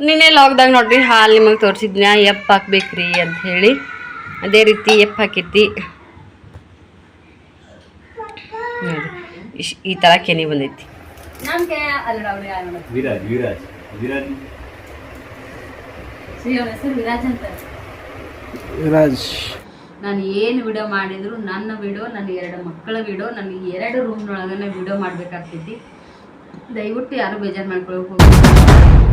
ನಿನ್ನೆ ಲಾಕ್ದಾಗ ನೋಡ್ರಿ ಹಾಲು ನಿಮಗೆ ತೋರಿಸಿದ್ನ ಎಪ್ಪ ಹಾಕ್ಬೇಕ್ರಿ ಅಂತ ಹೇಳಿ. ಅದೇ ರೀತಿ ಎಪ್ಪ ಹಾಕೈತಿ ನೋಡ್ರಿ ಇಶ್ ಈ ಥರ ಕೆನೆ ಬಂದೈತಿ. ವಿರಾಜ್ ವಿರಾಜ್ ವಿರಾಜ್. ಹೆಸರು ವಿರಾಜ್ ಅಂತ. ರಾಜ್ ನಾನು ಏನು ವಿಡಿಯೋ ಮಾಡಿದ್ರು ನನ್ನ ವಿಡಿಯೋ ನನ್ನ ಎರಡು ಮಕ್ಕಳ ವಿಡಿಯೋ ನನಗೆ ಎರಡು ರೂಮ್ನೊಳಗನೆ ವಿಡಿಯೋ ಮಾಡ್ಬೇಕಾಗ್ತೈತಿ. ದಯವಿಟ್ಟು ಯಾರು ಬೇಜಾರು ಮಾಡ್ಕೊಳ್ಬೇಕು ಹೋಗಿ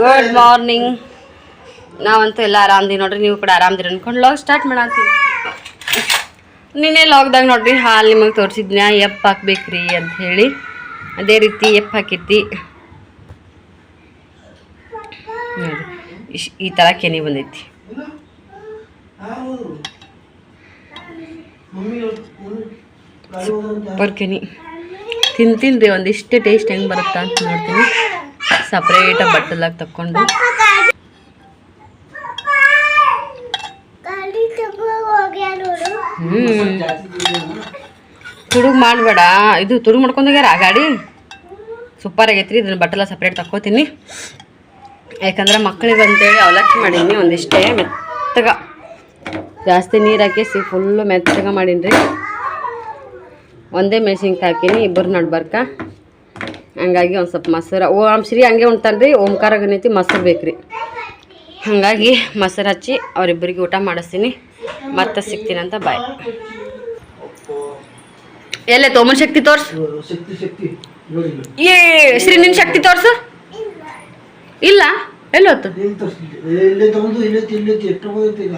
ಗುಡ್ ಮಾರ್ನಿಂಗ್ ನಾವಂತೂ ಎಲ್ಲ ಆರಾಮ್ದೀವಿ ನೋಡ್ರಿ, ನೀವು ಕೂಡ ಆರಾಮ್ದಿರಿ ಅನ್ಕೊಂಡು ಲಾಗ್ ಸ್ಟಾರ್ಟ್ ಮಾಡತ್ತೀವಿ. ನಿನ್ನೆ ಲಾಗ್ದಾಗ ನೋಡ್ರಿ, ಹಾಲು ನಿಮಗೆ ತೋರಿಸಿದ್ನ ಎಪ್ಪ ಹಾಕ್ಬೇಕ್ರಿ ಅಂತ ಹೇಳಿ. ಅದೇ ರೀತಿ ಹಾಕೈತಿ ನೋಡ್ರಿ ಇಶ್ ಈ ಥರ ಕೆನೆ ಬಂದೈತಿ. ಸೂಪರ್ ಕೆನೆ. ತಿಂತೀನಿ ರೀ ಒಂದಿಷ್ಟು ಟೇಸ್ಟ್ ಹೆಂಗೆ ಬರುತ್ತಾ ಅಂತ ನೋಡ್ತೀನಿ. ಸಪ್ರೇಟಾಗಿ ಬಟ್ಟಲಾಗಿ ತಕ್ಕೊಂಡು. ತುಡುಗ್ ಮಾಡಬೇಡ. ಇದು ತುಡುಗ್ ಮಾಡ್ಕೊಂಡೋಗ್ಯಾರ ಆ ಗಾಡಿ? ಸೂಪರ್ ಆಗೈತ್ರಿ ಇದನ್ನ ಬಟ್ಟೆಲ್ಲ ಸಪ್ರೇಟ್ ತಕ್ಕೋತೀನಿ. ಯಾಕಂದ್ರೆ ಮಕ್ಕಳಿಗೆ ಅಂತೇಳಿ ಅವಲಕ್ಕಿ ಮಾಡೀನಿ ಒಂದಿಷ್ಟೇ ಮೆತ್ತಗ. ಜಾಸ್ತಿ ನೀರು ಹಾಕಿಸಿ ಫುಲ್ಲು ಮೆತ್ತಗ ಮಾಡೀನಿ ರೀ ಒಂದೇ ಮೆಣಸಿನ್ಕಾಯಿ ಹಾಕೀನಿ ಇಬ್ಬರು ನಡ್ಬರ್ಕ. ಹಂಗಾಗಿ ಒಂದು ಸ್ವಲ್ಪ ಮೊಸರು. ಓಂ ಶ್ರೀ ಹಂಗೆ ಉಣ್ತಾನೆ ರೀ ಓಂಕಾರ ಗಣಿತಿ ಮೊಸರು ಬೇಕ್ರಿ. ಹಾಗಾಗಿ ಮೊಸರು ಹಚ್ಚಿ ಅವರಿಬ್ಬರಿಗೆ ಊಟ ಮಾಡಿಸ್ತೀನಿ. ಮತ್ತೆ ಸಿಗ್ತೀನಂತ ಬಾಯ್. ಎಲ್ಲೇ ತೋಮನ್ ಶಕ್ತಿ ತೋರ್ಸು? ಏ, ಶ್ರೀ ನಿನ್ ಶಕ್ತಿ ತೋರ್ಸು? ಇಲ್ಲ. ಎಲ್ಲೋತು ವಾ ತೋರಿಸ್ಲಿ ಇಲ್ಲೇ ತಗೊಂಡು ಇಲ್ಲೇ ಇಲ್ಲೇ ಎಷ್ಟು ಬಂದೈತೆ ಈಗ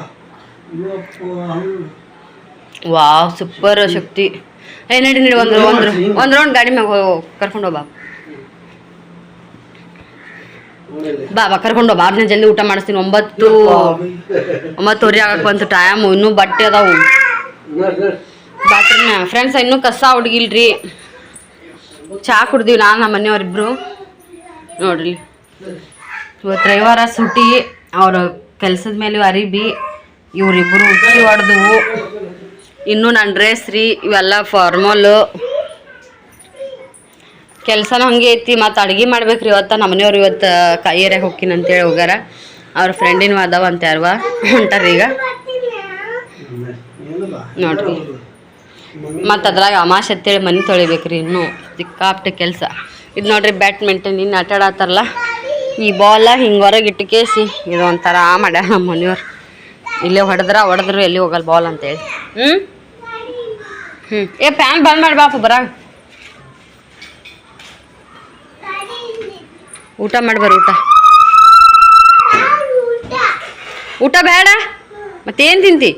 ಇವಪ್ಪ ವಾವ್ ಸೂಪರ್ ಶಕ್ತಿ. ಏ, ನಡಿ ನಡಿ, ಒಂದು ಒಂದು ಒಂದು ರೌಂಡ್ ಗಾಡಿ ಮ್ಯಾಗ ಕರ್ಕೊಂಡು ಹೋಗ್ಬಾ ಬಾ ಬಾ ಕರ್ಕೊಂಡು ಹೋಗ್ಬಾ ಆರ್ನೇ ಜಲ್ದಿ ಊಟ ಮಾಡಿಸ್ತೀನಿ. ಒಂಬತ್ತು, ಒಂಬತ್ತುವರೆ ಆಗಕ್ಕೆ ಬಂತು ಟೈಮ್ ಇನ್ನೂ ಬಟ್ಟೆ ಅದಾವು. ಬಾತ್ರೂಮ್ ಫ್ರೆಂಡ್ಸ್ ಇನ್ನೂ ಕಸ ಹುಡುಗಿಲ್ರಿ. ಚಹಾ ಕುಡ್ದೀವಿ ನಾನು ನಮ್ಮ ಮನೆಯವರಿಬ್ರು. ನೋಡ್ರಿ. ಇವತ್ತು ರವಿವಾರ ಸುಟಿ. ಅವ್ರ ಕೆಲಸದ ಮೇಲೆ ಅರಿಬಿ. ಇವರಿಬ್ಬರು ಉಚ್ಚಿ ಹೊಡೆದವು ಇನ್ನೂ ನನ್ನ ಡ್ರೆಸ್ ರೀ, ಇವೆಲ್ಲ ಫಾರ್ಮಲ್ಲು ಕೆಲಸನೂ ಹಂಗೆ ಐತಿ, ಮತ್ತು ಅಡ್ಗೆ ಮಾಡ್ಬೇಕ್ರಿ ಇವತ್ತು. ನಮ್ಮ ಮನೆಯವ್ರು ಇವತ್ತು ಕೈಯರ್ಯಾಗ ಹೋಗ್ತೀನಿ ಅಂತೇಳಿ ಹೋಗ್ಯಾರ. ಅವ್ರ ಫ್ರೆಂಡಿನ ಅದಾವ ಅಂತ ಯಾರವ ಹೊಂಟಾರ ಈಗ. ನೋಡ್ರಿ. ಮತ್ತು ಅದ್ರಾಗ ಅಮಾಶೆ ಅಂತೇಳಿ ಮನೆ ತೊಳಿಬೇಕ್ರಿ ಇನ್ನೂ. ಸಿಕ್ಕಾಪ್ಟ ಕೆಲಸ. ಇದು ನೋಡ್ರಿ ಬ್ಯಾಡ್ಮಿಂಟನ್ ಇನ್ನು ಆಟ ಈ ಬಾಲ ಹಿಂಗೆ ಹೊರಗೆ ಇಟ್ಟು ಕೇಸಿ. ಇದು ಒಂಥರ ಮಾಡ್ಯಾರ ನಮ್ಮ ಮನೆಯವ್ರು. ಇಲ್ಲೇ ಹೊಡೆದ್ರ, ಹೊಡೆದ್ರು ಎಲ್ಲಿ ಹೋಗಲ್ಲ ಬಾಲ್ ಅಂತೇಳಿ ಹ್ಞೂ ಹ್ಞೂ ಏ ಫ್ಯಾನ್ ಬಂದ್ ಮಾಡಿ ಬಾಪು ಊಟ ಮಾಡಿ ಬರ್ರಿ ಊಟ. ಊಟ ಬೇಡ? ಮತ್ತೇನು ತಿಂತಿ?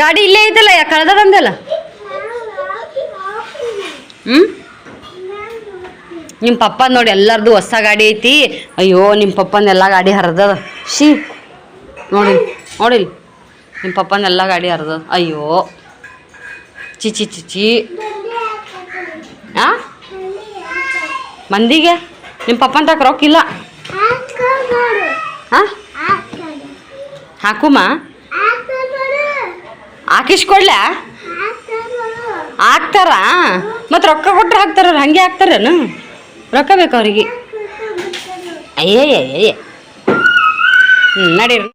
ಗಾಡಿ ಇಲ್ಲೇ ಐತಲ್ಲ, ಯಾ ಕಳ್ದದಂದಲ್ಲ ಹ್ಞೂ ನಿಮ್ಮ ಪಪ್ಪ ನೋಡಿ ಎಲ್ಲರದು ಹೊಸ ಗಾಡಿ ಐತಿ. ಅಯ್ಯೋ ನಿಮ್ಮ ಪಪ್ಪನ ಎಲ್ಲ ಗಾಡಿ ಹರಿದದ. ಶೀ ನೋಡಿ ನೋಡಿಲ್. ನಿಮ್ಮ ಪಪ್ಪನೆಲ್ಲ ಗಾಡಿ ಹರಿದದ. ಅಯ್ಯೋ. ಚಿ ಚಿ ಚಿ ಚಿ. ಆ? ಮಂದಿಗೆ? ನಿಮ್ಮ ಪಪ್ಪನ ತಕ್ಕ ರೊಕ್ಕ ಇಲ್ಲ? ಹಾಂ ಹಾಕುಮ? ಹಾಕಿಸ್ಕೊಡ್ಲ್ಯಾ ಹಾಕ್ತಾರ? ಮತ್ತು ರೊಕ್ಕ ಕೊಟ್ಟರೆ ಹಾಕ್ತಾರ ಹಂಗೆ ಹಾಕ್ತಾರೇನು? ರೊಕ್ಕ ಬೇಕು ಅವ್ರಿಗೆ. ಅಯ್ಯೇ ಅಯ್ಯೇ ಹ್ಞೂ ನಡೀರಿ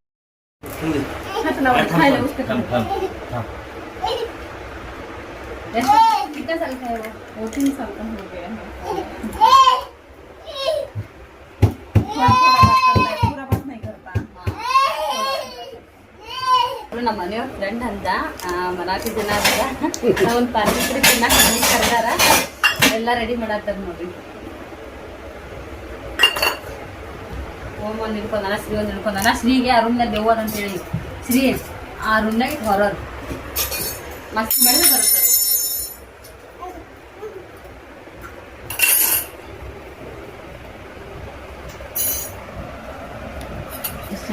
ನಮ್ಮ ಮನೆಯವ್ರ ಫ್ರೆಂಡ್ ಅಂತ ಮರಾಠಿ ಜನ ಅಂತ. ಒಂದು ಪಾನಿಪುರಿ ತಿನ್ನಕ್ಕೆ ಮನೆಗೆ ಕರೆದಾರ. ಎಲ್ಲ ರೆಡಿ ಮಾಡತ್ತಾರ ನೋಡ್ರಿ. ಓಮ್ ಒಂದು ನಿಡ್ಕೊಂಡಾನ ಶ್ರೀ ಒಂದು ನಿಡ್ಕೊಂಡಾನ ಶ್ರೀಗೆ ಆ ರೂಮ್ನಾಗ ಅಂತ ಅಂತೇಳಿ. ಶ್ರೀ ಆ ರೂಮ್ನಾಗ ಹೊರರ್ ಮಸ್ತ್ ಮೇಲೆ ಬರುತ್ತೆ. ಎಷ್ಟು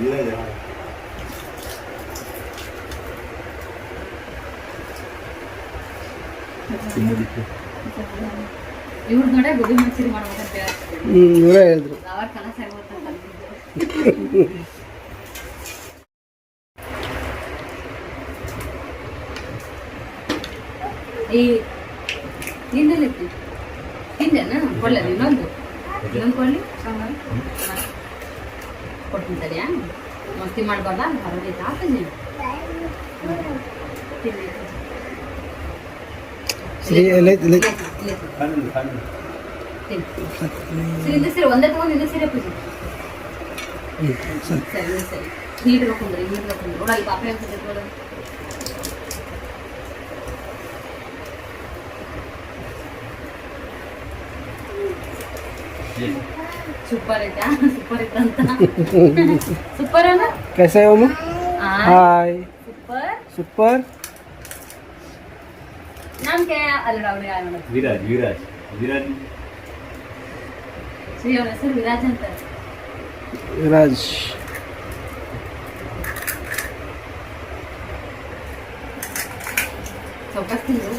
ಇಲ್ಲ ಇದೆ ಇವ್ರ ನೋಡೇ ಮಾಡ್ಬೇಕಂತ ಹ್ಞೂ ಇವರೇ ಹೇಳಿದ್ರು. ಈ ನಿನ್ನಲ್ಲಿ ತಿಂದೆನಾ ಕೊಳ್ಳೆ ಇನ್ನೊಂದು. ಇನ್ನೊಂದು ಕೊಳ್ಳಿ ಸಾಂಬಾರು. ಕೊಡ್ತೀನಿ ಸರಿಯಾ ಮಸ್ತಿ ಮಾಡಬಾರ್ದ ಬರೋದೈತೆ ಆತ ನೀನು ಸರಿ ಒಂದೇ ತಗೊಂಡು ಇನ್ನೂ ಸೀರೆ ಪೂಜೆ ಸರಿ ಸರಿ ನೀರು ನೋಡ್ಕೊಂಡ್ರಿ ನೀರು ನೋಡ್ಕೊಂಡ್ರಿ ನೋಡಲ್ಲಿ ಪಾಪ ಹೇಳ್ತಿದ್ದೆ ನೋಡೋದು Yeah. ಸೂಪರ್ ಐತಾ ಸೂಪರ್ ಐತಂತ ಸೂಪರ್ ಅಣ್ಣ कैसे हो मैं हाय ಸೂಪರ್ सुपर ನಾನ್ ಕೇ ಅಲ್ಲ ಅವ್ರಿಗೆ ಆಗ ನೋಡ विराज विराज विराज ಶ್ರೀ ಅವ್ರ ಹೆಸರು ವಿರಾಜ್ ಅಂತ राज ಸೊಪ್ಪಸ್ ತಿಂದು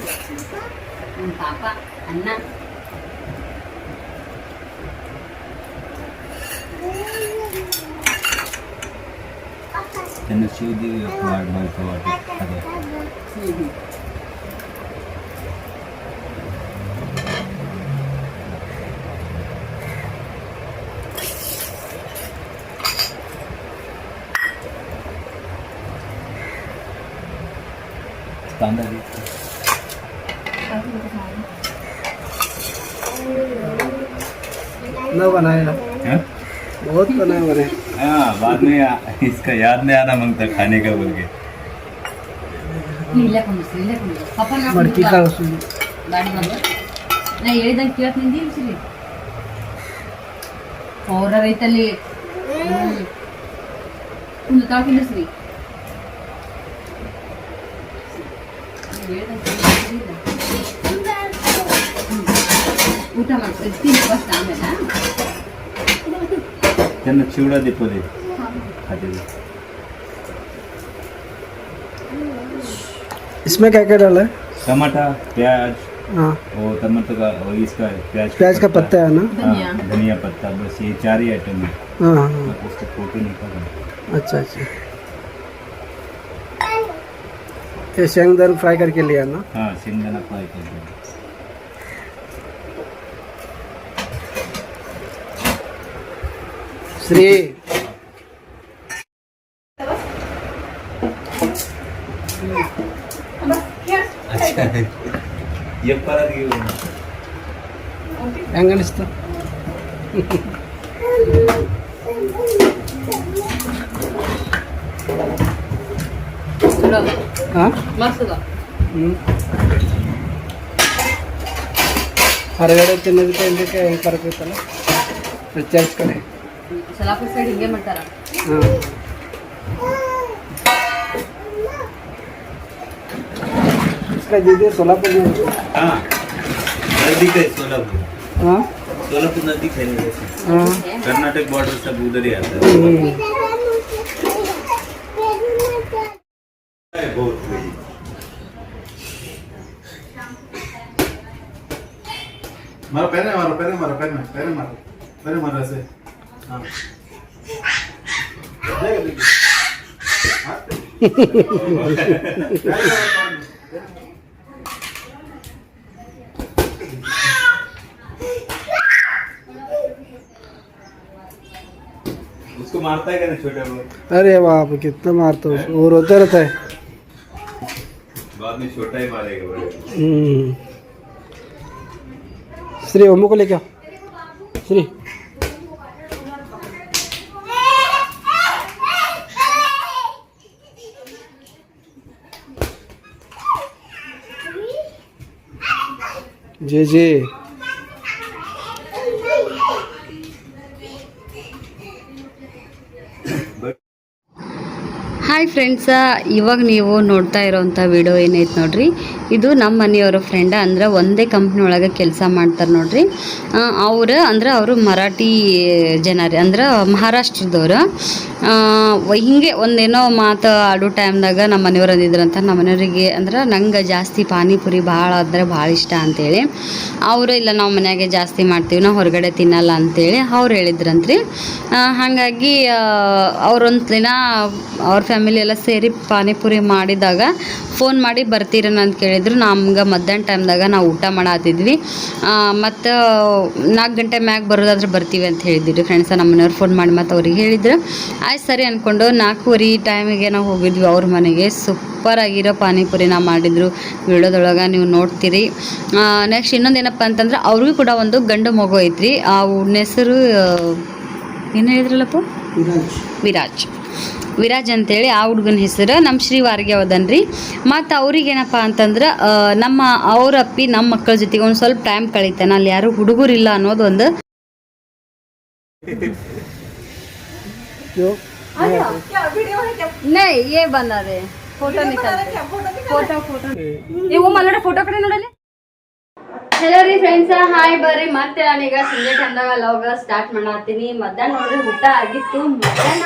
ನನ್ನ ಪಾಪ ಅದನ್ನು ಸೀದಿ ಮಾಡಬೇಕು ಅದೇ बनाया बहुत बनाया बाद में इसका याद नहीं आना मांगता खाने का बोल के ಇಲ್ಲೇ ಕುಂದಿಸ್ರಿ ಇಲ್ಲೇ ಕುಂದಿಸ್ರಿ ಪಾಪ ನಾ मड़की का उसमें ಗಾಡಿ ಬಂದು ನಾ ಹೇಳಿದಂಗೆ ಕೇಳತ್ ನಿಂದಿ ಸಿರಿ ಅವ್ರ ರೈತಲ್ಲಿ ಒಂದು ತಾವು ಕುಂದಿಸ್ರಿ ಊಟ ಮಾಡ್ತೀವಿ ತಿಂದು ಫಸ್ಟ್ ಆಮೇಲೆ त्यांना चिवडा दे पहिले खाते इसमें क्या क्या डाला है? टमाटा प्याज हाँ। और टमाटर का और इसका प्याज प्याज का पत्ता। है ना? धनिया। हाँ, पत्ता बस ये चार ही आइटम है। हाँ उसको फ़ोटो निकाल अच्छा अच्छा। ये शेंगदान फ्राई करके लिया ना? हाँ शेंगदाना फ्राई कर दो श्री చెప్పాలి వెంకటిస్తా ಹೊರಗಡೆ ತಿನ್ನೋದಕ್ಕೆ ಇದಕ್ಕೆ ಹೆಂಗೆ ಬರ್ತೈತಲ್ಲ ರಿಚಾರ್ಜ್ ಕಡೆ ಸೊಲಾಪುರ ಸೈಡ್ ಹಿಂಗೆ ಮಾಡ್ತಾರ ಹಾಂ इसका दीदी सोलापुर में हाँ नज़दीक है सोलापुर। हाँ? सोलापुर नज़दीक है। हाँ। कर्नाटक बॉर्डर सब उधर ही आता है। हम्म, बहुत। मारो पहले मारो पहले मारो पहले पहले मारो पहले मारो ऐसे। हाँ। देख, देख। हाँ? मारता है क्या छोटे अरे बाप कितना मारता है वो रोता रहता है बाद में छोटा ही मारेगा हम्म। श्री ओमू को लेके श्री। जी जी। ಫ್ರೆಂಡ್ಸ ಇವಾಗ ನೀವು ನೋಡ್ತಾ ಇರೋವಂಥ ವಿಡಿಯೋ ಏನೈತೆ ನೋಡ್ರಿ? ಇದು ನಮ್ಮ ಮನೆಯವರ ಫ್ರೆಂಡ ಅಂದ್ರೆ ಒಂದೇ ಕಂಪ್ನಿ ಒಳಗೆ ಕೆಲಸ ಮಾಡ್ತಾರೆ ನೋಡ್ರಿ. ಅವರು, ಅಂದ್ರೆ ಅವರು ಮರಾಠಿ ಜನ ಅಂದ್ರೆ ಮಹಾರಾಷ್ಟ್ರದವ್ರು. ಹಿಂಗೆ ಒಂದೇನೋ ಮಾತು ಆಡೋ ಟೈಮ್ದಾಗ ನಮ್ಮ ಮನೆಯವ್ರು ಅಂದಿದ್ರಂತ ನಮ್ಮ ಮನೆಯವರಿಗೆ, ಅಂದ್ರೆ ನಂಗೆ ಜಾಸ್ತಿ ಪಾನಿಪುರಿ ಭಾಳ ಅಂದರೆ ಭಾಳ ಇಷ್ಟ ಅಂತೇಳಿ. ಅವರು, ಇಲ್ಲ ನಾವು ಮನೆಯಾಗೆ ಜಾಸ್ತಿ ಮಾಡ್ತೀವಿ, ನಾವು ಹೊರಗಡೆ ತಿನ್ನಲ್ಲ ಅಂತೇಳಿ ಅವ್ರು ಹೇಳಿದ್ರಂತ್ರಿ. ಹಾಗಾಗಿ ಅವ್ರೊಂದು ದಿನ ಅವ್ರ ಫ್ಯಾಮಿಲಿ ಎಲ್ಲ ಸೇರಿ ಪಾನಿಪುರಿ ಮಾಡಿದಾಗ ಫೋನ್ ಮಾಡಿ ಬರ್ತೀರಾ ಅಂತ ಕೇಳಿದ್ರು. ನಮ್ಗೆ ಮಧ್ಯಾಹ್ನ ಟೈಮ್ದಾಗ ನಾವು ಊಟ ಮಾಡತ್ತಿದ್ವಿ ಮತ್ತು ನಾಲ್ಕು ಗಂಟೆ ಮ್ಯಾಗ ಬರೋದಾದ್ರೆ ಬರ್ತೀವಿ ಅಂತ ಹೇಳಿದ್ರು ಫ್ರೆಂಡ್ಸ ನಮ್ಮ ಮನೆಯವ್ರು ಫೋನ್ ಮಾಡಿ ಮತ್ತು ಅವ್ರಿಗೆ ಹೇಳಿದ್ರು. ಆಯ್ತು ಸರಿ ಅಂದ್ಕೊಂಡು ನಾಲ್ಕೂವರೆ ಟೈಮಿಗೆ ನಾವು ಹೋಗಿದ್ವಿ ಅವ್ರ ಮನೆಗೆ. ಸೂಪರ್ ಆಗಿರೋ ಪಾನಿಪುರಿನ ಮಾಡಿದ್ರು. ವಿಡಿಯೋದೊಳಗೆ ನೀವು ನೋಡ್ತೀರಿ. ನೆಕ್ಸ್ಟ್ ಇನ್ನೊಂದು ಏನಪ್ಪ ಅಂತಂದ್ರೆ ಅವ್ರಿಗೂ ಕೂಡ ಒಂದು ಗಂಡು ಮಗು ಐತ್ರಿ. ಆ ಹೆಸರು ಏನು ಹೇಳಿದ್ರಲ್ಲಪ್ಪ? ವಿರಾಜ್. ವಿರಾಜ್. ವಿರಾಜ್ ಅಂತೇಳಿ ಆ ಹುಡುಗನ ಹೆಸರು. ನಮ್ಮ ಶ್ರೀ ಶ್ರೀವಾರಿಗೆ ಹೋದನ್ರಿ ಮತ್ತು ಅವ್ರಿಗೇನಪ್ಪ ಅಂತಂದ್ರೆ ನಮ್ಮ ಅವರಪ್ಪಿ ನಮ್ಮ ಮಕ್ಕಳ ಜೊತೆಗೆ ಒಂದು ಸ್ವಲ್ಪ ಟೈಮ್ ಕಳೀತಾನೆ. ಅಲ್ಲಿ ಯಾರು ಹುಡುಗರಿಲ್ಲ ಅನ್ನೋದು ಒಂದು ಫೋಟೋ ಕಡೆ ನೋಡಲಿ ಹಲೋ ರೀ ಫ್ರೆಂಡ್ಸ್ ಹಾಯ್ ಬರ್ರಿ. ಮತ್ತೆ ನಾನೀಗ ಸಿಂಗೆ ಚಂದಾಗ ಲವ್ ಸ್ಟಾರ್ಟ್ ಮಾಡತ್ತೀನಿ. ಮಧ್ಯಾಹ್ನ ನೋಡ್ರಿ ಊಟ ಆಗಿತ್ತು. ಮಧ್ಯಾಹ್ನ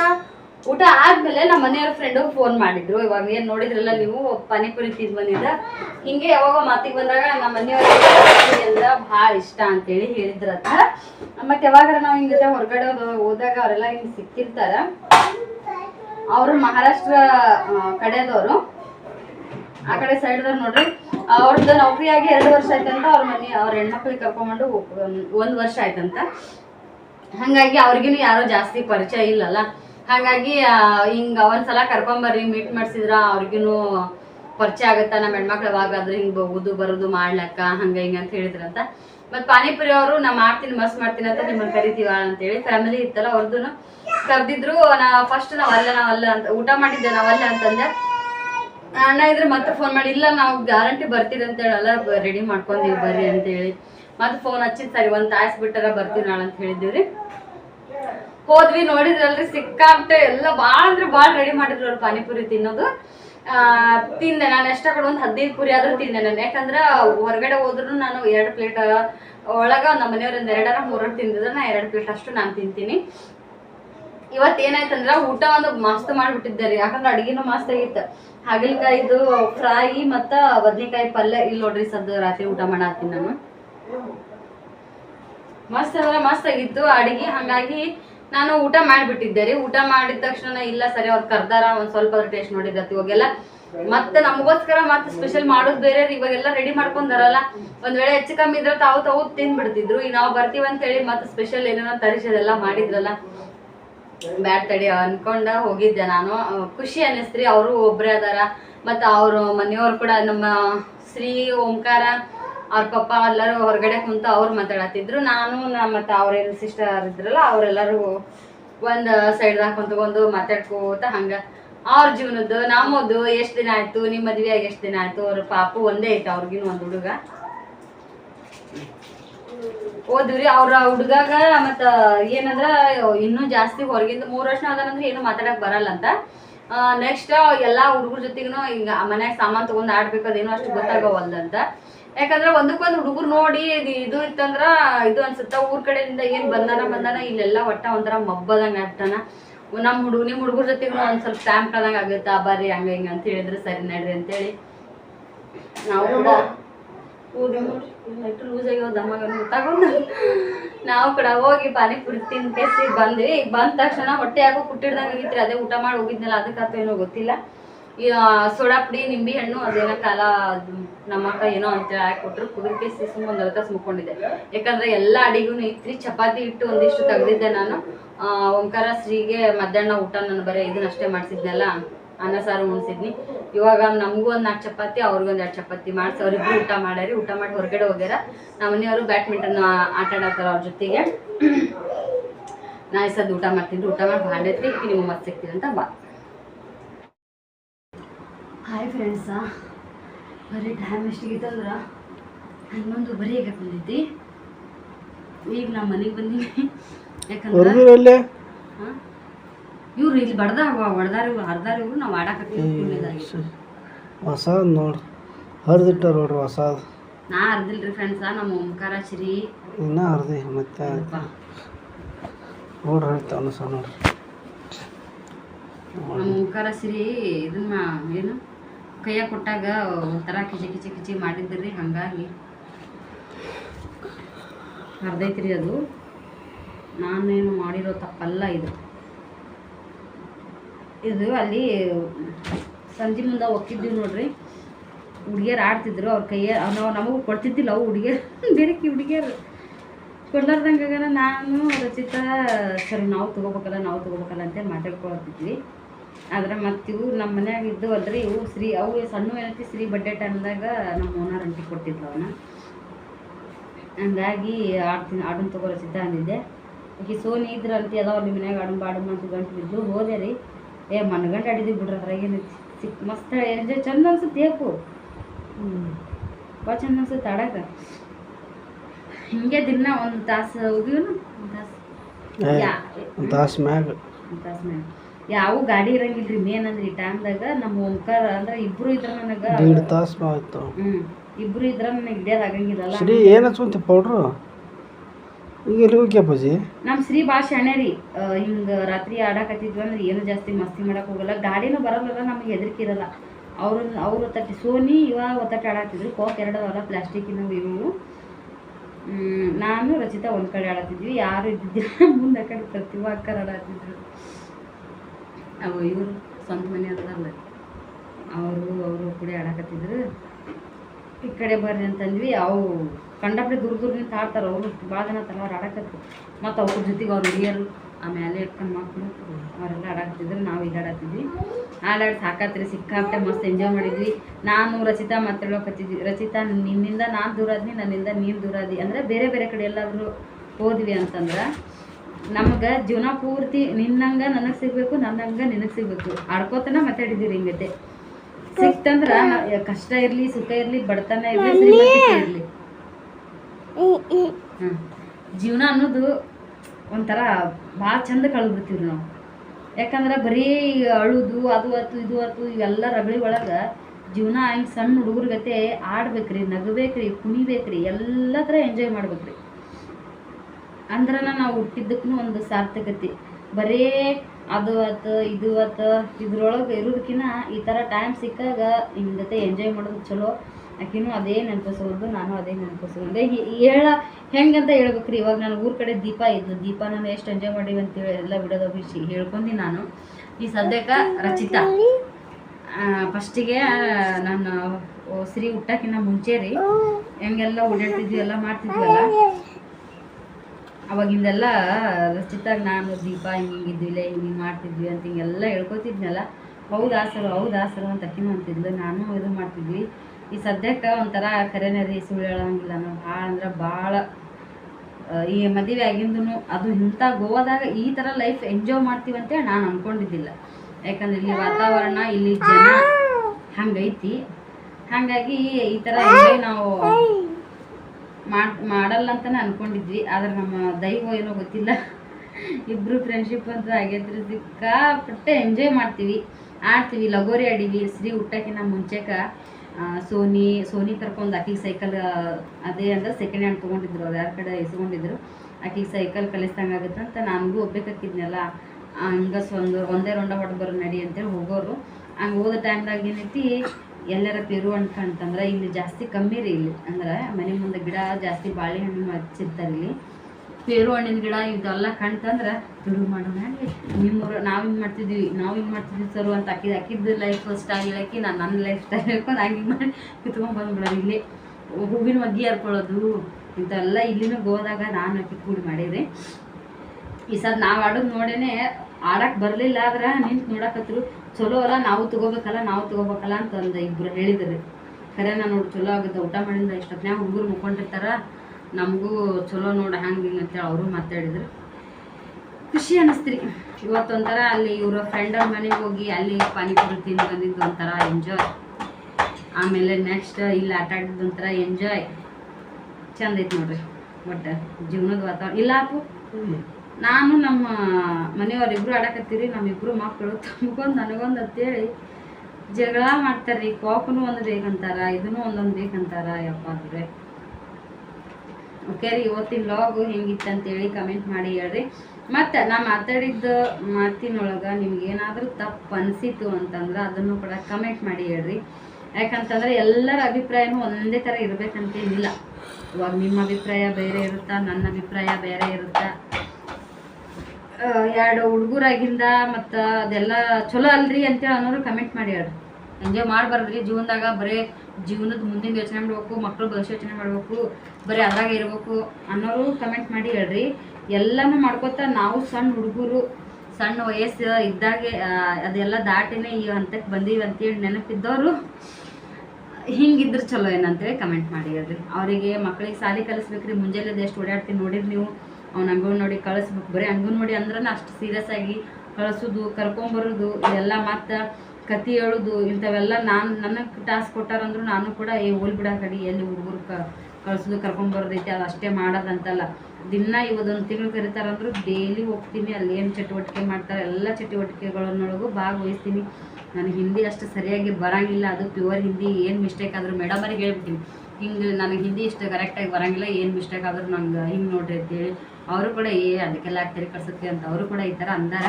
ಊಟ ಆದ್ಮೇಲೆ ನಮ್ಮ ಮನೆಯವ್ರ ಫ್ರೆಂಡು ಫೋನ್ ಮಾಡಿದ್ರು. ಇವಾಗ ಏನ್ ನೋಡಿದ್ರಲ್ಲ ನೀವು? ಪಾನಿಪುರಿ ತಿಂದ್ ಬಂದಿದ್ದ ಹಿಂಗೆ ಯಾವಾಗ ಮಾತಿಗೆ ಬಂದಾಗ ನಮ್ಮ ಮನೆಯವ್ರಿಗೆ ಎಲ್ಲ ಭಾಳ ಇಷ್ಟ ಅಂತೇಳಿ ಹೇಳಿದ್ರತ್ತ ಮತ್ತೆ ಯಾವಾಗ ನಾವು ಹಿಂಗ ಹೊರಗಡೆ ಹೋದ- ಹೋದಾಗ ಅವರೆಲ್ಲ ಹಿಂಗ್ ಸಿಕ್ಕಿರ್ತಾರ. ಅವರು ಮಹಾರಾಷ್ಟ್ರ ಕಡೆದವರು. ಆ ಕಡೆ ಸೈಡ್ದವ್ರು ನೋಡ್ರಿ. ಅವ್ರದ್ದು ನೌಕರಿ ಆಗಿ ಎರಡು ವರ್ಷ ಆಯ್ತಂತ ಅವ್ರ ಮನೆ ಅವ್ರ ಹೆಣ್ಮಕ್ಳಿಗೆ ಕರ್ಕೊಂಡ್ಬಂದು ಒಂದು ವರ್ಷ ಆಯ್ತಂತ. ಹಂಗಾಗಿ ಅವ್ರಿಗಿನ ಯಾರೋ ಜಾಸ್ತಿ ಪರಿಚಯ ಇಲ್ಲಲ್ಲ. ಹಾಗಾಗಿ ಹಿಂಗೆ ಒಂದ್ಸಲ ಕರ್ಕೊಂಬರ್ರಿ ಮೀಟ್ ಮಾಡ್ಸಿದ್ರ ಅವ್ರಿಗೂ ಪರಿಚಯ ಆಗತ್ತ? ನಮ್ಮ ಹೆಣ್ಮಕ್ಳು ಯಾವಾಗಾದ್ರೆ ಹಿಂಗ್ ಹೋಗುದು ಬರೋದು ಮಾಡ್ಲಕ್ಕ, ಹಂಗ ಹಿಂಗ ಅಂತ ಹೇಳಿದ್ರಂತ. ಮತ್ ಪಾನಿಪುರಿ ಅವರು, ನಾ ಮಾಡ್ತೀನಿ, ಮಸ್ತ್ ಮಾಡ್ತೀನಿ ಅಂತ ನಿಮ್ಮನ್ನ ಕರಿತೀವ ಅಂತೇಳಿ ಫ್ಯಾಮಿಲಿ ಇತ್ತಲ್ಲ ಅವ್ರದ್ದು ಕರ್ದಿದ್ರು, ನಾ ಫಸ್ಟ್ ನಾವಲ್ಲ ನಾವಲ್ಲ ಅಂತ, ಊಟ ಮಾಡಿದ್ದೆ ನಾವಲ್ಲ ಅಂತಂದೆ. ಅಣ್ಣ ಇದ್ರೆ ಮತ್ತೆ ಫೋನ್ ಮಾಡಿ, ಇಲ್ಲ, ನಾವು ಗ್ಯಾರಂಟಿ ಬರ್ತೀರಿ ಅಂತ ಹೇಳಲ್ಲ ರೆಡಿ ಮಾಡ್ಕೊಂಡಿವಿ ಬರ್ರಿ ಅಂತ ಹೇಳಿ. ಮತ್ತೆ ಫೋನ್ ಹಚ್ಚಿದ್ ಸರಿ, ಒಂದ್ ತಾಸು ಬಿಟ್ಟಾರ ಬರ್ತೀವಿ ನಾಳೆ ಅಂತ ಹೇಳಿದ್ದೀವ್ರಿ. ಹೋದ್ವಿ ನೋಡಿದ್ರಲ್ರಿ ಸಿಕ್ಕಾಪಟ್ಟೆ ಎಲ್ಲ ಭಾಳ ಅಂದ್ರೆ ಭಾಳ ರೆಡಿ ಮಾಡಿದ್ರು ಅವ್ರು ಪಾನಿಪುರಿ ತಿನ್ನೋದು. ಆ, ತಿಂದೆ ನಾನು ಎಷ್ಟ ಕಡೆ ಒಂದು ಹದಿನೈದು ಪುರಿ ಆದ್ರೂ ತಿಂದೆ ನಾನು. ಯಾಕಂದ್ರೆ ಹೊರಗಡೆ ಹೋದ್ರು ನಾನು ಎರಡು ಪ್ಲೇಟ್ ಒಳಗ ನಮ್ಮ ಮನೆಯವ್ರಿಂದ ಎರಡರ ಮೂರರ ತಿಂದಿದ್ರೆ ನಾ ಎರಡು ಪ್ಲೇಟ್ ಅಷ್ಟು ನಾನು ತಿಂತೀನಿ. ಇವತ್ತು ಏನಾಯ್ತಂದ್ರ ಊಟ ಒಂದು ಮಸ್ತ್ ಮಾಡ್ಬಿಟ್ಟಿದ್ದೆ ರೀ. ಯಾಕಂದ್ರೆ ಅಡುಗೆನೂ ಮಸ್ತ್ ಆಗಿತ್ತು. ಹಾಗಲಕಾಯಿದು ಫ್ರೈ ಮತ್ತ ಬದ್ನಿಕಾಯಿ ಪಲ್ಯ. ಇಲ್ಲಿ ನೋಡ್ರಿ ಸದ್ದು ರಾತ್ರಿ ಊಟ ಮಾಡತ್ತೀನಿ ನಾನು. ಮಸ್ತ್ ಅಂದ್ರೆ ಮಸ್ತ್ ಆಗಿತ್ತು. ಅಡುಗೆ ಹಂಗಾಗಿ ನಾನು ಊಟ ಮಾಡಿಬಿಟ್ಟಿದ್ದೆ ರೀ. ಊಟ ಮಾಡಿದ ತಕ್ಷಣ ಇಲ್ಲ, ಸರಿ ಅವ್ರು ಕರ್ದಾರ, ಒಂದು ಸ್ವಲ್ಪ ಟೇಸ್ಟ್ ನೋಡಿದ್ರತ್ ಇವಾಗೆಲ್ಲ. ಮತ್ತೆ ನಮಗೋಸ್ಕರ ಮತ್ತೆ ಸ್ಪೆಷಲ್ ಮಾಡೋದು ಬೇರೆ ಇವಾಗೆಲ್ಲ ರೆಡಿ ಮಾಡ್ಕೊಂಡಾರಲ್ಲ. ಒಂದ್ ವೇಳೆ ಹೆಚ್ಚು ಕಮ್ಮಿ ಇದ್ರೆ ತಾವು ತಾವು ತಿಂದ್ಬಿಡ್ತಿದ್ರು ಈಗ ನಾವು ಬರ್ತೀವಿ ಅಂತ ಹೇಳಿ ಮತ್ತೆ ಸ್ಪೆಷಲ್ ಏನೇನೋ ತರಿಸೋದೆಲ್ಲ ಮಾಡಿದ್ರಲ್ಲ. ಬ್ಯಾಡ್ ತಡಿ ಅನ್ಕೊಂಡ ಹೋಗಿದ್ದೆ ನಾನು. ಖುಷಿ ಅನ್ನಿಸ್ತ್ರಿ ಅವರು ಒಬ್ರೇ ಅದಾರ. ಮತ್ತ ಅವ್ರ ಮನೆಯವ್ರು ಕೂಡ ನಮ್ಮ ಶ್ರೀ ಓಂಕಾರ ಅವ್ರ ಪಪ್ಪ ಎಲ್ಲರೂ ಹೊರಗಡೆ ಕುಂತು ಅವ್ರು ಮಾತಾಡತ್ತಿದ್ರು. ನಾನು ಮತ್ತು ಅವ್ರೇನು ಸಿಸ್ಟರ್ ಇದ್ರಲ್ಲ, ಅವರೆಲ್ಲರೂ ಒಂದ್ ಸೈಡ್ದಾಗ ಕುಂತ್ಕೊಂಡು ಮಾತಾಡ್ಕೋತ ಹಂಗ. ಅವ್ರ ಜೀವನದ್ದು, ನಮ್ಮದು ಎಷ್ಟ್ ದಿನ ಆಯ್ತು ನಿಮ್ಮ ಆಗಿ ಎಷ್ಟ್ ದಿನ ಆಯ್ತು, ಅವ್ರ ಪಾಪು ಒಂದೇ ಐತೆ ಅವ್ರಿಗಿನ್ನು ಒಂದ್ ಹುಡುಗ. ಓದ್ರಿ ಅವ್ರ ಹುಡುಗಾಗ ಮತ್ತ ಏನಂದ್ರ ಇನ್ನೂ ಜಾಸ್ತಿ ಹೊರಗಿಂದ ಮೂರ್ ವರ್ಷ ಅದಾನಂದ್ರ ಏನು ಮಾತಾಡಕ್ ಬರಲ್ಲ ಅಂತ. ನೆಕ್ಸ್ಟ್ ಎಲ್ಲಾ ಹುಡುಗರ ಜೊತೆಗೂ ಹಿಂಗ ಮನ್ಯಾಗ ಸಾಮಾನ್ ತಗೊಂಡ್ ಆಡ್ಬೇಕು ಅದೇನು ಅಷ್ಟು ಗೊತ್ತಾಗವಲ್ದಂತ ಯಾಕಂದ್ರ ಒಂದಕ್ಕೊಂದು ಹುಡುಗರು ನೋಡಿ ಇದು ಇತ್ತಂದ್ರ ಇದು ಅನ್ಸುತ್ತ. ಊರ್ ಕಡೆಯಿಂದ ಏನ್ ಬಂದಾನ ಬಂದಾನ ಇಲ್ಲೆಲ್ಲ ಒಟ್ಟ ಒಂಥರ ಮಬ್ಬದಂಗ ಆಗ್ತಾನ. ನಮ್ ಹುಡುಗ ನಿಮ್ ಹುಡುಗರ ಜೊತೆಗೂ ಒಂದ್ ಸ್ವಲ್ಪ ಸ್ಟ್ಯಾಂಪ್ ಕಳ್ದಂಗ ಆಗುತ್ತಾ? ಬರ್ರಿ ಹಂಗ ಹಿಂಗ ಅಂತ ಹೇಳಿದ್ರೆ. ಸರಿ ನಡ್ರಿ ಅಂತೇಳಿ. ನಾವು ಕೂಡ ಲೂಸ್ ಆಗಿ ದಮ್ಮಗ ತಗೊಂಡು. ನಾವು ಕೂಡ ಹೋಗಿ ಪಾನಿಪುರಿ ತಿನ್ಕೇಸಿ ಕೇಸಿ ಬಂದ್ವಿ. ಈಗ ಬಂದ ತಕ್ಷಣ ಹೊಟ್ಟೆ ಯಾಕೋ ಕುಟ್ಟಿಡ್ದಂಗೆ ಆಗಿತ್ರಿ. ಅದೇ ಊಟ ಮಾಡಿ ಹೋಗಿದ್ನಲ್ಲ ಅದಕ್ಕೆ ಏನೋ ಗೊತ್ತಿಲ್ಲ. ಈ ಸೋಡಾ ಪುಡಿ, ನಿಂಬೆ ಹಣ್ಣು, ಅದೇನೋ ಕಾಲ ನಮ್ಮಕ್ಕ ಏನೋ ಅಂತ ಹಾಕೊಟ್ರು ಕೊಟ್ಟರು ಕುದುರಿಕೆ ಸುಮ್ಮನೆ ಒಂದು ಅರ್ಧ ಸುಮ್ಕೊಂಡಿದ್ದೆ ಯಾಕಂದ್ರೆ ಎಲ್ಲ ಅಡಿಗೂ ಇತ್ತು ಚಪಾತಿ ಇಟ್ಟು ಒಂದಿಷ್ಟು ತೆಗೆದಿದ್ದೆ ನಾನು. ಓಂಕಾರ ಶ್ರೀಗೆ ಮಧ್ಯಾಹ್ನ ಊಟ ನಾನು ಬರೀ ಇದನ್ನಷ್ಟೇ ಮಾಡಿಸಿದ್ನಲ್ಲ, ಅನ್ನ, ಸಾರು ಉಣಿಸಿದ್ನಿ ಇವಾಗ ನಮಗೂ ಒಂದು ನಾಲ್ಕು ಚಪಾತಿ ಅವ್ರಿಗೊಂದು ಎರಡು ಚಪಾತಿ ಮಾಡಿಸಿ ಅವ್ರಿಗೂ ಊಟ ಮಾಡ್ಯಾರಿ. ಊಟ ಮಾಡಿ ಹೊರಗಡೆ ಹೋಗ್ಯಾರ. ನಮ್ಮ ಮನೆಯವರು ಬ್ಯಾಡ್ಮಿಂಟನ್ ಆಟ ಆಡತ್ತಾರ ಅವ್ರ ಜೊತೆಗೆ. ನಾ ಊಟ ಮಾಡ್ತೀನಿ. ಊಟ ಮಾಡಿ ಭಾಂಡೈತ್ರಿ ನಿಮ್ಮ ಮತ್ತೆ ಸಿಗ್ತೀನಿ ಅಂತ ಬಾ. ಹಾಯ್ ಫ್ರೆಂಡ್ಸ ಬರೀ ಟೈಮ್ ಎಷ್ಟಿಗಿತ್ತಂದ್ರೆ ಹನ್ನೊಂದು ಬರೀ ಈಗ ಬಂದೈತಿ ಈಗ ನಮ್ಮ ಮನೆಗೆ ಬಂದೀನಿ. ಯಾಕಂದ್ರೆ ಇವ್ರು ಇಲ್ಲಿ ಬಡ್ದ ಹೊಡೆದಾರ ಇವ್ರು ಹರ್ದಾರ ಇವ್ರು ನಾವು ಆಡಾಕತ್ತೀವಿ ಹೊಸ ನೋಡ್ರಿ ನಾ ಹರ್ದಿಲ್ರಿ ಫ್ರೆಂಡ್ಸ ನಮ್ಮ ಓಂಕಾರ ಶ್ರೀ ಇನ್ನೂ ಹರಿದಿ ಮತ್ತೆ ನೋಡ್ರಿ ನಮ್ಮ ಓಂಕಾರ ಶ್ರೀ ಇದನ್ನ ಏನು? ಕೈಯಾಗ ಕೊಟ್ಟಾಗ ಒಂಥರ ಕಿಚಿ ಕಿಚಿ ಕಿಚಿ ಮಾಡಿದ್ರಿ, ಹಂಗಾಗಿ. ಹರ್ದೈತ್ರಿ ಅದು. ನಾನೇನು ಮಾಡಿರೋ ತಪ್ಪಲ್ಲ ಇದು. ಇದು ಅಲ್ಲಿ ಸಂಜೆ ಮುಂದೆ ಒಕ್ಕಿದ್ವಿ ನೋಡ್ರಿ. ಹುಡುಗಿಯರು ಆಡ್ತಿದ್ರು, ಅವ್ರ ಕೈಯ ನಮಗೂ ಕೊಡ್ತಿದ್ದಿಲ್ಲ, ಅವು ಹುಡುಗಿಯರು, ಬೇರೆಕಿ ಹುಡುಗಿಯರು. ಕೊಡ್ಲಾರ್ದಂಗಾಗ ನಾನು ರಚಿತಾ, ಸರಿ ನಾವು ತೊಗೋಬೇಕಲ್ಲ ನಾವು ತೊಗೋಬೇಕಲ್ಲ ಅಂತೇಳಿ ಮಾತಾಡ್ಕೊಳತ್ತಿದ್ವಿ ಆದ್ರೆ ಮತ್ತು ಇವು ನಮ್ಮ ಮನ್ಯಾಗ ಇದ್ದು ಅಲ್ರಿ ಇವು ಶ್ರೀ ಅವು ಸಣ್ಣ ಏನೈತಿ ಶ್ರೀ ಬಡ್ಡೆ ಟೈಮ್ದಾಗ ನಮ್ಮ ಓನರ್ ಅಂಟಿ ಕೊಟ್ಟಿದ್ಲು ಅವನ. ಹಂಗಾಗಿ ಆಡ್ತೀನಿ ಆಡನ್ ತಗೋ ಸಿದ್ಧ ಅಂದಿದ್ದೆ ಈಗ ಸೋನಿ ಇದ್ರ ಅಂತಿ ಅದಾವ ನಿಮ್ಮ ಮನ್ಯಾಗ ಆಡಂಬ ಬಾಡಮ್ ಅಂತ ಗಂಟು ಬಿದ್ದು ಹೋದೆ ರೀ. ಏ ಮನಗಂಡು ಆಡಿದ್ವಿ ಬಿಡ್ರಿ ಅದ್ರಾಗ ಏನೈತಿ ಸಿಕ್ ಮಸ್ತ್ ಎಂಜಾಯ್ ಚಂದ ಅನ್ಸುತ್ತೆ ಏಕು ಭಾಳ ಚಂದ ಅನ್ಸುತ್ತೆ ಆಡಕ್ಕೆ ಹಿಂಗೆ ದಿನ ಒಂದು ತಾಸು ಹೋಗಿವನು? ಒಂದು ತಾಸು. ಒಂದು ತಾಸು ಮ್ಯಾಗ. ಒಂದು ತಾಸು ಮೇಲೆ ಯಾವ ಗಾಡಿ ಇರಂಗಿಲ್ರಿ ಮೇನ್ ಅಂದ್ರೆ ಈ ಟೈಮ್ದಾಗ ನಮ್ಮ ಓಂಕಾರ ಅಂದ್ರೆ ಇಬ್ರು ಇದ್ರ ನನಗೆ ತಾಸು ಆಯ್ತು. ಹ್ಞೂ ಇಬ್ರು ಇದ್ರ ನನಗೆ ಹಿಡಿಯೋದು ಆಗಂಗಿಲ್ಲ ಶ್ರೀ ಏನು ಪೌಡ್ರು ಈಗ ಎಲ್ಲಿ ಹೋಗಿ ಅಪ್ಪಾಜಿ? ನಮ್ಮ ಶ್ರೀ ಭಾಳ ಶಾಣೆ ರೀ. ಹಿಂಗೆ ರಾತ್ರಿ ಆಡಾಕತ್ತಿದ್ವಿ ಅಂದ್ರೆ ಏನು ಜಾಸ್ತಿ ಮಸ್ತಿ ಮಾಡಕ್ ಹೋಗಲ್ಲ. ಗಾಡಿನೂ ಬರಲ್ಲ ನಮಗೆ ಹೆದರಿಕೆ ಇರಲ್ಲ. ಅವ್ರ ಅವ್ರ ತಟ್ಟಿ ಸೋನಿ ಇವ ಒತ್ತಟ್ಟಿ ಆಡಾತಿದ್ರು ಕೋಕ್ ಎರಡು ಅವರ ಪ್ಲಾಸ್ಟಿಕ್ಕಿನ ಇವು ಹ್ಮ್, ನಾನು ರಚಿತಾ ಒಂದು ಕಡೆ ಆಡತ್ತಿದ್ವಿ ಯಾರು ಇದ್ದಿದ್ದಿಲ್ಲ. ಮುಂದೆ ಆ ಕಡೆ ಪ್ರತಿಭಾ ಅಕ್ಕರ್ ಆಡತ್ತಿದ್ರು ಅವು ಇವರು ಸ್ವಂತ ಮನೆ ಅದಲ್ಲ ಅವರು ಅವರು ಕೂಡ ಆಡಾಕತ್ತಿದ್ರು. ಈ ಕಡೆ ಬರ್ರಿ ಅಂತಂದ್ವಿ, ಅವು ಕಂಡಪಡೆ ದೂರ ದೂರದಿಂದ ಆಡ್ತಾರೆ ಅವರು ಭಾಳ ಜನ ತಲ ಅವ್ರು ಆಡಕತ್ತು ಮತ್ತು ಅವ್ರ ಜೊತೆಗೆ ಅವ್ರ ಹಿರಿಯರು ಆಮೇಲೆ ಇಟ್ಕೊಂಡು ಮಕ್ಕಳು ಅವರೆಲ್ಲ ಆಡಾಕ್ತಿದ್ರು ನಾವು ಈಗ ಆಡತ್ತಿದ್ವಿ ಆಡಾಡಿ ಸಾಕಾತ್ರಿ, ಸಿಕ್ಕಾಪಟ್ಟೆ ಮಸ್ತ್ ಎಂಜಾಯ್ ಮಾಡಿದ್ವಿ. ನಾನು ರಚಿತಾ ಮಾತಾಡೋಕತ್ತಿದ್ವಿ ರಚಿತಾ, ನಿನ್ನಿಂದ ನಾನು ದೂರ ಆದ್ನಿ ನನ್ನಿಂದ ನೀನು ದೂರ ಆದಿ ಅಂದರೆ ಬೇರೆ ಬೇರೆ ಕಡೆ ಎಲ್ಲಾದರೂ ಹೋದ್ವಿ ಅಂತಂದ್ರೆ ನಮ್ಗೆ ಜೀವನ ಪೂರ್ತಿ ನಿನ್ನಂಗ ನನಗೆ ಸಿಗಬೇಕು ನನ್ನಂಗ ನಿನಗೆ ಸಿಗಬೇಕು. ಆಡ್ಕೋತನ ಮಾತಾಡಿದ್ದೀರಿ ಹಿಂಗತೆ ಸಿಕ್ತಂದ್ರ ಕಷ್ಟ ಇರ್ಲಿ ಸುಖ ಇರ್ಲಿ ಬಡತನ ಇರ್ಲಿ ಇರಲಿ. ಜೀವನ ಅನ್ನೋದು ಒಂಥರ ಭಾಳ ಚಂದ ಕಳೆದ್ಬಿಡ್ತೀವಿ ನಾವು. ಯಾಕಂದ್ರೆ ಬರೀ ಅಳುದು ಅದು ಆತು ಇದು ಆತು ಇವೆಲ್ಲ ರಗಳಿ ಒಳಗೆ ಜೀವನ ಹಿಂಗೆ ಸಣ್ಣ ಹುಡುಗರ ಗತೆ ಆಡ್ಬೇಕ್ರಿ ನಗಬೇಕ್ರಿ ಕುಣಿಬೇಕ್ರಿ ಎಲ್ಲ ಥರ ಎಂಜಾಯ್ ಮಾಡ್ಬೇಕ್ರಿ. ಅಂದ್ರನ ನಾವು ಹುಟ್ಟಿದ್ದಕ್ಕೂ ಒಂದು ಸಾರ್ಥಕತೆ. ಬರೇ ಅದು ಆತು, ಇದು ಆತು, ಇದ್ರೊಳಗೆ ಇರೋದಕ್ಕಿಂತ ಈ ಥರ ಟೈಮ್ ಸಿಕ್ಕಾಗ ನಿಮ್ಮ ಜೊತೆ ಎಂಜಾಯ್ ಮಾಡೋದು ಚಲೋ. ಆಕಿನೂ ಅದೇ ನೆನಪಿಸೋದು ನಾನು ಅದೇ ನೆನಪಿಸೋದು ಹೇಳ, ಹೆಂಗಂತ ಹೇಳ್ಬೇಕ್ರಿ, ಇವಾಗ ನಾನು ಊರ ಕಡೆ ದೀಪ ಇದ್ದು ದೀಪ ನಾನು ಎಷ್ಟು ಎಂಜಾಯ್ ಮಾಡೀವಿ ಅಂತೇಳಿ ಎಲ್ಲ ಬಿಡೋದು ಬಿಸಿ ಹೇಳ್ಕೊಂಡಿ ನಾನು. ಈ ಸದ್ಯಕ್ಕೆ ರಚಿತಾ. ಫಸ್ಟಿಗೆ ನಾನು ಸಿರಿ ಹುಟ್ಟಕ್ಕಿಂತ ಮುಂಚೆ ರೀ. ಹೆಂಗೆಲ್ಲ ಓಡಾಡ್ತಿದ್ವಿ, ಎಲ್ಲ ಮಾಡ್ತಿದ್ವಲ್ಲ. ಅವಾಗಿಂದೆಲ್ಲ ರಚಿತಾಗ ನಾನು ದೀಪ ಹಿಂಗೆ ಹಿಂಗಿದ್ವಿಲ್ಲ ಹಿಂಗೆ ಮಾಡ್ತಿದ್ವಿ ಅಂತ ಹಿಂಗೆಲ್ಲ ಹೇಳ್ಕೊತಿದ್ನಲ್ಲ. ಹೌದಾ ಆಸರು ಹೌದಾ ಆಸರು ಅಂತ ಅಕ್ಕಿನೂ ಅಂತಿದ್ಲು ನಾನು ಇದು ಮಾಡ್ತಿದ್ವಿ. ಈ ಸದ್ಯಕ್ಕೆ ಒಂಥರ ಕರೆನೇ ರೀ ಸುಳ್ಳು ಹೇಳೋಂಗಿಲ್ಲ ನಾವು. ಭಾಳ ಅಂದ್ರೆ ಭಾಳ ಈ ಮದುವೆ ಆಗಿಂದನು ಅದು ಇಂಥ ಗೋವಾದಾಗ ಈ ಥರ ಲೈಫ್ ಎಂಜಾಯ್ ಮಾಡ್ತೀವಿ ಅಂತೇಳಿ ನಾನು ಅನ್ಕೊಂಡಿದ್ದಿಲ್ಲ. ಯಾಕಂದ್ರೆ ಇಲ್ಲಿ ವಾತಾವರಣ, ಇಲ್ಲಿ ಜನ ಹಂಗೈತಿ. ಹಾಗಾಗಿ ಈ ಥರ ನಾವು ಮಾಡ್, ಮಾಡಲ್ಲ ಅಂತಲೇ ಅನ್ಕೊಂಡಿದ್ವಿ, ಆದ್ರೆ ನಮ್ಮ ದೈವ ಏನೋ ಗೊತ್ತಿಲ್ಲ. ಇಬ್ಬರು ಫ್ರೆಂಡ್ಶಿಪ್ ಅಂತ ಆಗೈತ್ರಿ ಸಿಕ್ಕಾಪಟ್ಟೆ ಎಂಜಾಯ್ ಮಾಡ್ತೀವಿ. ಆಡ್ತೀವಿ, ಲಗೋರಿ ಆಡೀವಿ, ಶ್ರೀ ಹುಟ್ಟಕ್ಕಿಂತ ಮುಂಚೆಕ ಸೋನಿ ಸೋನಿ ಕರ್ಕೊಂಡು ಆಕಿಗೆ ಸೈಕಲ್ ಅದೇ ಅಂದ್ರೆ ಸೆಕೆಂಡ್ ಹ್ಯಾಂಡ್ ತೊಗೊಂಡಿದ್ರು ಅದು ಯಾರ ಕಡೆ ಇಸ್ಕೊಂಡಿದ್ರು ಆಕಿಗೆ ಸೈಕಲ್ ಕಲಿಸ್ದಂಗೆ ಅಂತ ನನಗೂ ಒಬ್ಬೇಕಾಕಿದ್ನಲ್ಲ ಹಂಗಸ್ ಒಂದು ಒಂದೇ ರೊಂಡ ಹೊಡೆದು ಬರೋ ನಡಿ ಅಂತೇಳಿ ಹೋಗೋರು. ಹಂಗೆ ಹೋದ ಟೈಮ್ದಾಗ ಏನೈತಿ ಎಲ್ಲರ ಪೇರು ಕಾಣ್ತಂದ್ರೆ ಇಲ್ಲಿ ಜಾಸ್ತಿ ಕಮ್ಮಿ ರೀ ಇಲ್ಲಿ. ಅಂದ್ರೆ ಮನೆ ಮುಂದೆ ಗಿಡ ಜಾಸ್ತಿ ಬಾಳೆಹಣ್ಣು ಹಚ್ಚಿರ್ತಾರೆ ಇಲ್ಲಿ. ಪೇರು ಹಣ್ಣಿನ ಗಿಡ ಇದೆಲ್ಲ ಕಾಣ್ತಂದ್ರೆ ಶುರು ಮಾಡೋಣ ನಿಮ್ಮೂರು ನಾವು ಹಿಂಗೆ ಮಾಡ್ತಿದ್ವಿ, ನಾವು ಹಿಂಗೆ ಮಾಡ್ತಿದ್ವಿ ಸರು ಅಂತ ಹಾಕಿದ, ಹಾಕಿದ್ದು ಲೈಫ್ ಸ್ಟೈಲ್ ಹಾಕಿ ನಾನು ನನ್ನ ಲೈಫ್ ಸ್ಟೈಲ್ ಹಾಕೊಂಡು ಹಂಗೆ ಮಾಡಿ ಕಿತ್ಕೊಂಡ್ ಇಲ್ಲಿ. ಹೂವಿನ ಮಗ್ಗಿ ಹರ್ಕೊಳ್ಳೋದು ಇಂಥೆಲ್ಲ ಇಲ್ಲಿನೂ ಹೋದಾಗ ನಾನು ಕೂಡಿ ಮಾಡಿದೆ. ಈ ಸದ್ ನಾವು ಆಡೋದು ನೋಡೇನೆ ಆಡಕ್ ಬರಲಿಲ್ಲ ಆದ್ರೆ ನಿಂತು ನೋಡಕತ್ರು. ಚಲೋ ಅಲ್ಲ, ನಾವು ತಗೋಬೇಕಲ್ಲ ನಾವು ತಗೋಬೇಕಲ್ಲ ಅಂತ ಅಂದ ಇಬ್ರು ಹೇಳಿದ್ರಿ. ಖರೆ ನಾನು ನೋಡಿ, ಚಲೋ ಆಗುತ್ತೆ, ಊಟ ಮಾಡಿಂದ ಇಷ್ಟೊತ್ನ್ಯಾಗ ಹುಡುಗರು ಮುಕ್ಕೊಂಡಿರ್ತಾರ, ನಮಗೂ ಚಲೋ ನೋಡಿ, ಹಂಗೆ ಹಿಂಗೆ ಅಂತೇಳಿ ಅವರು ಮಾತಾಡಿದ್ರು. ಖುಷಿ ಅನ್ನಿಸ್ತ್ರಿ ಇವತ್ತೊಂಥರ ಅಲ್ಲಿ ಇವರ ಫ್ರೆಂಡ್ ಅವ್ರ ಮನೆಗೆ ಹೋಗಿ ಅಲ್ಲಿ ಪಾನಿಪುರಿ ತಿಂದು ಬಂದಿದ್ದು ಒಂಥರ ಎಂಜಾಯ್ ಆಮೇಲೆ ನೆಕ್ಸ್ಟ್ ಇಲ್ಲಿ ಆಟ ಆಡಿದ್ದು ಒಂಥರ ಎಂಜಾಯ್ ಚಂದ ಐತಿ ನೋಡ್ರಿ, ಒಟ್ಟು ಜೀವನದ ವಾತಾವರಣ. ಇಲ್ಲ ಅಪ್ಪು? ನಾನು ನಮ್ಮ ಮನೆಯವರಿಬ್ರು ಆಡಕತ್ತೀರಿ ನಮ್ಮಿಬ್ರು ಮಕ್ಕಳು. ತಮಗೊಂದು ನನಗೊಂದು ಅಂತೇಳಿ ಜಗಳ ಮಾಡ್ತಾರ್ರಿ. ಕೋಪನು ಒಂದು ಬೇಕಂತಾರ, ಇದನ್ನು ಒಂದೊಂದು ಬೇಕಂತಾರ, ಯಪ್ಪ ಅಂದ್ರೆ ಓಕೆ ರೀ, ಇವತ್ತಿನ ಲಾಗು ಹೆಂಗಿತ್ತು ಅಂತೇಳಿ ಕಮೆಂಟ್ ಮಾಡಿ ಹೇಳ್ರಿ. ಮತ್ತು ನಾ ಮಾತಾಡಿದ್ದ ಮಾತಿನೊಳಗೆ ನಿಮ್ಗೆ ಏನಾದರೂ ತಪ್ಪು ಅನಿಸಿತು ಅಂತಂದ್ರೆ ಅದನ್ನು ಕೂಡ ಕಮೆಂಟ್ ಮಾಡಿ ಹೇಳ್ರಿ. ಯಾಕಂತಂದ್ರೆ ಎಲ್ಲರ ಅಭಿಪ್ರಾಯನೂ ಒಂದೇ ಥರ ಇರಬೇಕಂತೇನಿಲ್ಲ. ಇವಾಗ ನಿಮ್ಮ ಅಭಿಪ್ರಾಯ ಬೇರೆ ಇರುತ್ತಾ, ನನ್ನ ಅಭಿಪ್ರಾಯ ಬೇರೆ ಇರುತ್ತಾ? ಎರಡು ಹುಡುಗರಾಗಿಂದ ಮತ್ತು ಅದೆಲ್ಲ ಚಲೋ ಅಲ್ರಿ ಅಂತೇಳಿ ಅನ್ನೋರು ಕಮೆಂಟ್ ಮಾಡಿ ಹೇಳ್ರಿ ಎಂಜಾಯ್ ಮಾಡಬಾರ್ದ್ರಿ ಜೀವನದಾಗ, ಬರೀ ಜೀವನದ ಮುಂದಿನ ಯೋಚನೆ ಮಾಡ್ಬೇಕು ಮಕ್ಕಳು ಭವಿಷ್ಯ ಯೋಚನೆ ಮಾಡ್ಬೇಕು, ಬರೀ ಅದ್ರಾಗ ಇರ್ಬೇಕು ಅನ್ನೋರು ಕಮೆಂಟ್ ಮಾಡಿ ಹೇಳ್ರಿ. ಎಲ್ಲನೂ ಮಾಡ್ಕೊತ ನಾವು ಸಣ್ಣ ಹುಡುಗರು, ಸಣ್ಣ ವಯಸ್ಸು ಇದ್ದಾಗೆ ಅದೆಲ್ಲ ದಾಟಿನೇ ಈ ಹಂತಕ್ಕೆ ಬಂದೀವಿ ಅಂತೇಳಿ ನೆನಪಿದ್ದವರು ಹಿಂಗಿದ್ರೆ ಚಲೋ ಏನಂತೇಳಿ ಕಮೆಂಟ್ ಮಾಡಿ ಹೇಳ್ರಿ. ಅವರಿಗೆ ಮಕ್ಕಳಿಗೆ ಸಾಲಿ ಕಲಿಸ್ಬೇಕ್ರಿ, ಮುಂಜಾನೆ ಎಷ್ಟು ಓಡಾಡ್ತೀನಿ ನೋಡಿರಿ ನೀವು. ಅವ್ನ ಅಂಗನವಾಡಿ ಕಳಿಸ್ಬೇಕು. ಬರೀ ಅಂಗನವಾಡಿ ಅಂದ್ರೆ ಅಷ್ಟು ಸೀರಿಯಸ್ ಆಗಿ ಕಳಿಸೋದು, ಕರ್ಕೊಂಬರೋದು ಇದೆಲ್ಲ ಮತ್ತು ಕತಿ ಹೇಳೋದು, ಇಂಥವೆಲ್ಲ ನಾನು, ನನಗೆ ಟಾಸ್ಕ್ ಕೊಟ್ಟಾರಂದ್ರು ನಾನು ಕೂಡ ಏ ಹೋಲ್ ಕಡಿ, ಎಲ್ಲಿ ಹುಡುಗರು ಕ, ಕಳ್ಸೋದು ಕರ್ಕೊಂಬರೋದೈತಿ ಅದು ಅಷ್ಟೇ ಮಾಡೋದಂತಲ್ಲ. ದಿನ ಇವತ್ತೊಂದು ತಿಂಗಳು ಕರೀತಾರಂದ್ರು ಡೈಲಿ ಹೋಗ್ತೀನಿ, ಅಲ್ಲಿ ಏನು ಚಟುವಟಿಕೆ ಮಾಡ್ತಾರೆ, ಎಲ್ಲ ಚಟುವಟಿಕೆಗಳನ್ನೊಳಗೂ ಭಾಗವಹಿಸ್ತೀನಿ. ನನಗೆ ಹಿಂದಿ ಅಷ್ಟು ಸರಿಯಾಗಿ ಬರೋಂಗಿಲ್ಲ, ಅದು ಪ್ಯೂರ್ ಹಿಂದಿ, ಏನು ಮಿಸ್ಟೇಕ್ ಆದರೂ ಮೇಡಮರಿಗೆ ಹೇಳ್ಬಿಟ್ಟಿನಿ ಹಿಂಗೆ ನನಗೆ ಹಿಂದಿ ಇಷ್ಟು ಕರೆಕ್ಟಾಗಿ ಬರೋಂಗಿಲ್ಲ, ಏನು ಮಿಸ್ಟೇಕ್ ಆದರೂ ನಂಗೆ ಹಿಂಗೆ ನೋಡ್ರಿ ಅಂತೇಳಿ. ಅವರು ಕೂಡ ಏ, ಅದಕ್ಕೆಲ್ಲ ಆಗ್ತಾರೆ ಕಳ್ಸುತ್ತೆ ಅಂತ ಅವರು ಕೂಡ ಈ ಥರ ಅಂದಾರ.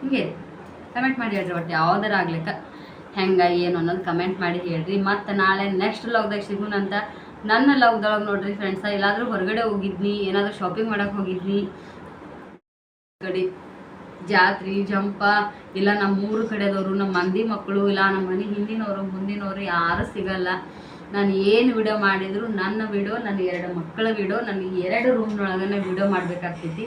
ಹಿಂಗೆ ಕಮೆಂಟ್ ಮಾಡಿ ಹೇಳ್ರಿ ಒಟ್ಟು ಯಾವ್ದಾರ ಆಗ್ಲಿಕ್ಕೆ ಹೆಂಗೆ, ಏನು ಅನ್ನೋದು ಕಮೆಂಟ್ ಮಾಡಿ ಹೇಳ್ರಿ. ಮತ್ತು ನಾಳೆ ನೆಕ್ಸ್ಟ್ ಲಾಗ್ದಾಗ ಸಿಗೋಣ ಅಂತ ನನ್ನ ಲಾಗ್ದೊಳಗೆ ನೋಡ್ರಿ ಫ್ರೆಂಡ್ಸ ಎಲ್ಲಾದರೂ ಹೊರಗಡೆ ಹೋಗಿದ್ನಿ, ಏನಾದರೂ ಶಾಪಿಂಗ್ ಮಾಡೋಕೆ ಹೋಗಿದ್ನಿ. ಕಡೆ ಜಾತ್ರೆ, ಜಂಪ, ಇಲ್ಲ ನಮ್ಮ ಊರು ಕಡೆದವರು ನಮ್ಮ ಮಂದಿ ಮಕ್ಕಳು, ಇಲ್ಲ ನಮ್ಮ ಮನೆ ಹಿಂದಿನವರು, ಮುಂದಿನವರು ಯಾರೂ ಸಿಗಲ್ಲ. ನಾನು ಏನು ವಿಡಿಯೋ ಮಾಡಿದ್ರು ನನ್ನ ವಿಡಿಯೋ, ನನ್ನ ಎರಡು ಮಕ್ಕಳ ವಿಡಿಯೋ ನನಗೆ ಎರಡು ರೂಮ್ನೊಳಗನೆ ವಿಡಿಯೋ ಮಾಡಬೇಕಾಗ್ತೈತಿ.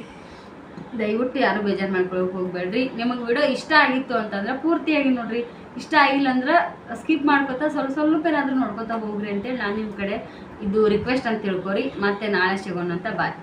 ದಯವಿಟ್ಟು ಯಾರು ಬೇಜಾರು ಮಾಡ್ಕೊಳಕ್ಕೆ ಹೋಗ್ಬೇಡ್ರಿ. ನಿಮಗೆ ವಿಡಿಯೋ ಇಷ್ಟ ಆಗಿತ್ತು ಅಂತಂದ್ರೆ ಪೂರ್ತಿಯಾಗಿ ನೋಡ್ರಿ. ಇಷ್ಟ ಆಗಿಲ್ಲ ಅಂದ್ರೆ ಸ್ಕಿಪ್ ಮಾಡ್ಕೊತಾ ಸ್ವಲ್ಪ ಸ್ವಲ್ಪ ಏನಾದರೂ ನೋಡ್ಕೊತಾ ಹೋಗ್ರಿ ಅಂತೇಳಿ ನಾನು ನಿಮ್ಮ ಕಡೆ ಇದು ರಿಕ್ವೆಸ್ಟ್ ಅಂತ ತಿಳ್ಕೊರಿ. ಮತ್ತೆ ನಾಳೆ ಸಿಗೋಣ ಅಂತ ಬಾಯ್